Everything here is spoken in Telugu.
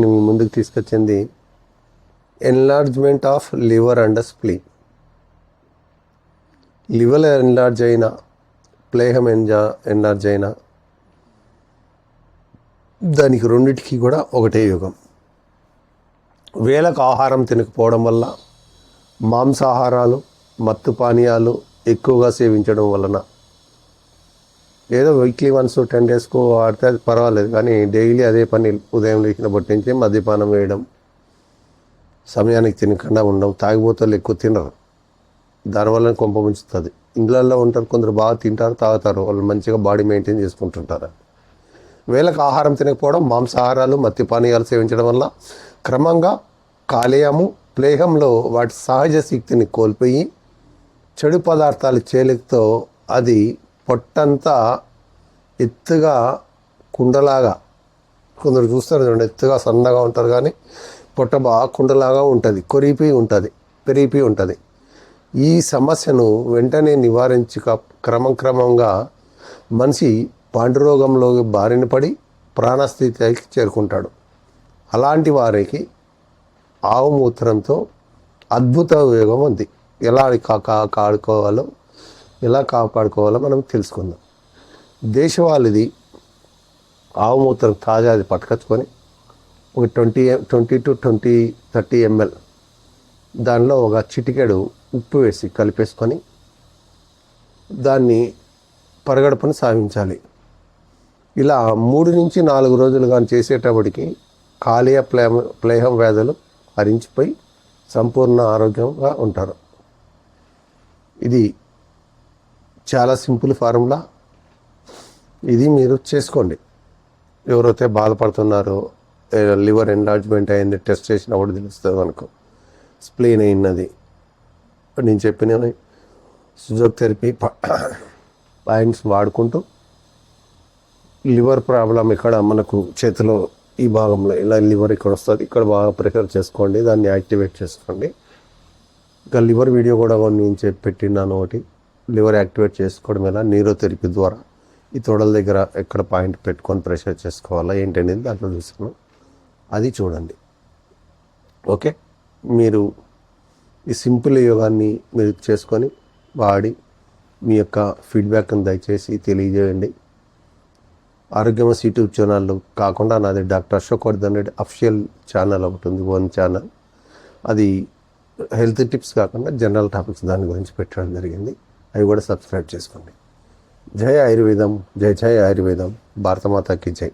మీ ముందుకు తీసుకొచ్చింది enlargement of liver and spleen liver enlarge అయినా ప్లేహం ఎన్జా ఎన్లార్జ్ అయినా దానికి రెండిటికి కూడా ఒకటే యుగం. వేలకు ఆహారం తినకపోవడం వల్ల మాంసాహారాలు మత్తు పానీయాలు ఎక్కువగా సేవించడం వలన ఏదో వీక్లీ వన్స్ టెన్ డేస్కు వాడితే అది పర్వాలేదు. కానీ డైలీ అదే పని ఉదయం లేచిన నుంచి మద్యపానం వేయడం సమయానికి తినకుండా ఉండడం తాగిపోతారు ఎక్కువ తినరు. దానివల్ల కొంప ముంచుతుంది. ఇండ్లల్లో ఉంటారు కొందరు బాగా తింటారు తాగుతారు. వాళ్ళు మంచిగా బాడీ మెయింటైన్ చేసుకుంటుంటారు. వేళకు ఆహారం తినకపోవడం మాంసాహారాలు మత్తి పానీయాలు సేవించడం వల్ల క్రమంగా కాలేయము ప్లేహంలో వాటి సహజ శక్తిని కోల్పోయి చెడు పదార్థాలు చేలికతో అది పొట్టంతా ఎత్తుగా కుండలాగా. కొందరు చూస్తారు చూడండి ఎత్తుగా సన్నగా ఉంటారు కానీ పొట్ట బాగా కుండలాగా ఉంటుంది కొరిపి ఉంటుంది పెరిపి ఉంటుంది. ఈ సమస్యను వెంటనే నివారించక క్రమం క్రమంగా మనిషి పాండురోగంలో బారిన పడి ప్రాణస్థితికి చేరుకుంటాడు. అలాంటి వారికి ఆవు మూత్రంతో అద్భుత ఉపయోగం ఉంది. ఎలా కా- కా- కాడుకోవాలో ఎలా కాపాడుకోవాలో మనం తెలుసుకుందాం. దేశవాళిది ఆవు మూత్రం తాజాది పట్టుకొచ్చుకొని ఒక twenty twenty to twenty thirty ML దానిలో ఒక చిటికెడు ఉప్పు వేసి కలిపేసుకొని దాన్ని పరగడపను సాగించాలి. ఇలా మూడు నుంచి నాలుగు రోజులు కానీ చేసేటప్పటికి కాలేయ ప్లేహ ప్లేహం వ్యాధులు హరించిపోయి సంపూర్ణ ఆరోగ్యంగా ఉంటారు. ఇది చాలా సింపుల్ ఫార్ములా. ఇది మీరు చేసుకోండి. ఎవరైతే బాధపడుతున్నారో లివర్ ఎన్లార్జ్మెంట్ అయింది టెస్ట్ చేసినప్పుడు తెలుస్తుంది మనకు. స్ప్లెయిన్ అయినది. నేను చెప్పిన ఫిజియోథెరపీ పాయింట్స్ వాడుకుంటూ లివర్ ప్రాబ్లం ఇక్కడ మనకు చేతిలో ఈ భాగంలో ఇలా లివర్ ఇక్కడ వస్తుంది ఇక్కడ బాగా ప్రిఫర్ చేసుకోండి దాన్ని యాక్టివేట్ చేసుకోండి. ఇంకా లివర్ వీడియో కూడా నేను చెప్పి పెట్టినాను ఒకటి లివర్ యాక్టివేట్ చేసుకోవడం ఎలా? నీరోథెరపీ ద్వారా ఈ తోడల దగ్గర ఎక్కడ పాయింట్ పెట్టుకొని ప్రెషర్ చేసుకోవాలా? ఏంటి అనేది దాంట్లో చూసాను అది చూడండి. ఓకే? మీరు ఈ సింపుల్ యోగాన్ని మీరు చేసుకొని వాడి మీ యొక్క ఫీడ్బ్యాక్ని దయచేసి తెలియజేయండి. ఆరోగ్యమ యూట్యూబ్ ఛానల్ కాకుండా నాది doctor Ashok Vardhan Reddy official channel ఒకటి ఉంది ఓన్ ఛానల్. అది హెల్త్ టిప్స్ కాకుండా జనరల్ టాపిక్స్ దాని గురించి పెట్టడం జరిగింది. అవి కూడా సబ్స్క్రైబ్ చేసుకోండి. జై ఆయుర్వేదం జై జై ఆయుర్వేదం భారతమాతకి జై.